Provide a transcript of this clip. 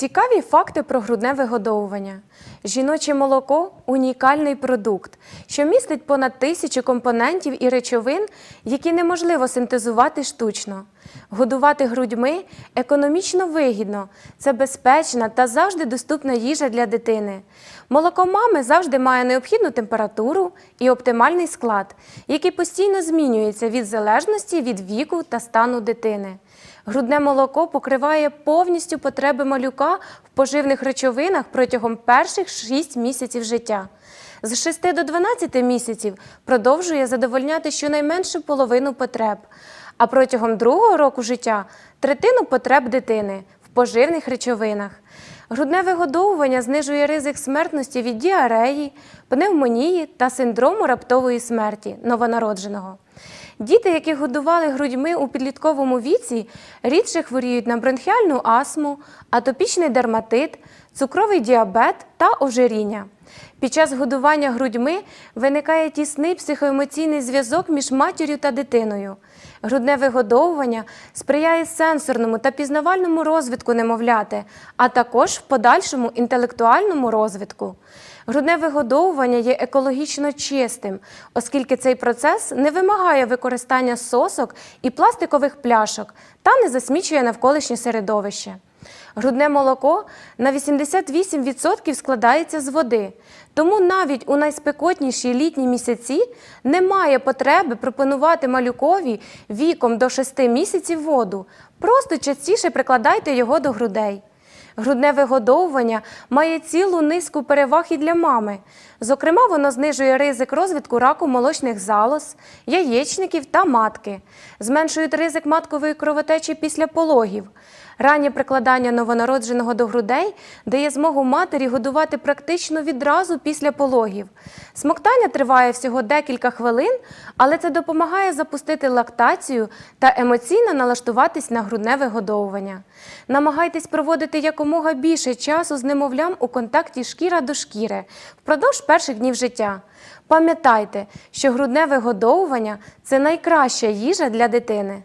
Цікаві факти про грудне вигодовування. Жіноче молоко унікальний продукт, що містить понад тисячу компонентів і речовин, які неможливо синтезувати штучно. Годувати грудьми економічно вигідно, це безпечна та завжди доступна їжа для дитини. Молоко мами завжди має необхідну температуру і оптимальний склад, який постійно змінюється від залежності від віку та стану дитини. Грудне молоко покриває повністю потреби малюка в поживних речовинах протягом перших 6 місяців життя. З 6 до 12 місяців продовжує задовольняти щонайменше половину потреб, а протягом другого року життя третину потреб дитини в поживних речовинах. Грудне вигодовування знижує ризик смертності від діареї, пневмонії та синдрому раптової смерті новонародженого. Діти, які годували грудьми у підлітковому віці, рідше хворіють на бронхіальну астму, атопічний дерматит, цукровий діабет та ожиріння. Під час годування грудьми виникає тісний психоемоційний зв'язок між матір'ю та дитиною. Грудне вигодовування сприяє сенсорному та пізнавальному розвитку немовляти, а також подальшому інтелектуальному розвитку. Грудне вигодовування є екологічно чистим, оскільки цей процес не вимагає використання сосок і пластикових пляшок та не засмічує навколишнє середовище. Грудне молоко на 88% складається з води, тому навіть у найспекотніші літні місяці немає потреби пропонувати малюкові віком до 6 місяців воду. Просто частіше прикладайте його до грудей. Грудне вигодовування має цілу низку переваг і для мами. Зокрема, воно знижує ризик розвитку раку молочних залоз, яєчників та матки, зменшує ризик маткової кровотечі після пологів. Раннє прикладання новонародженого до грудей дає змогу матері годувати практично відразу після пологів. Смоктання триває всього декілька хвилин, але це допомагає запустити лактацію та емоційно налаштуватись на грудне вигодовування. Намагайтесь проводити якомога більше часу з немовлям у контакті шкіра до шкіри впродовж перших днів життя. Пам'ятайте, що грудне вигодовування це найкраща їжа для дитини.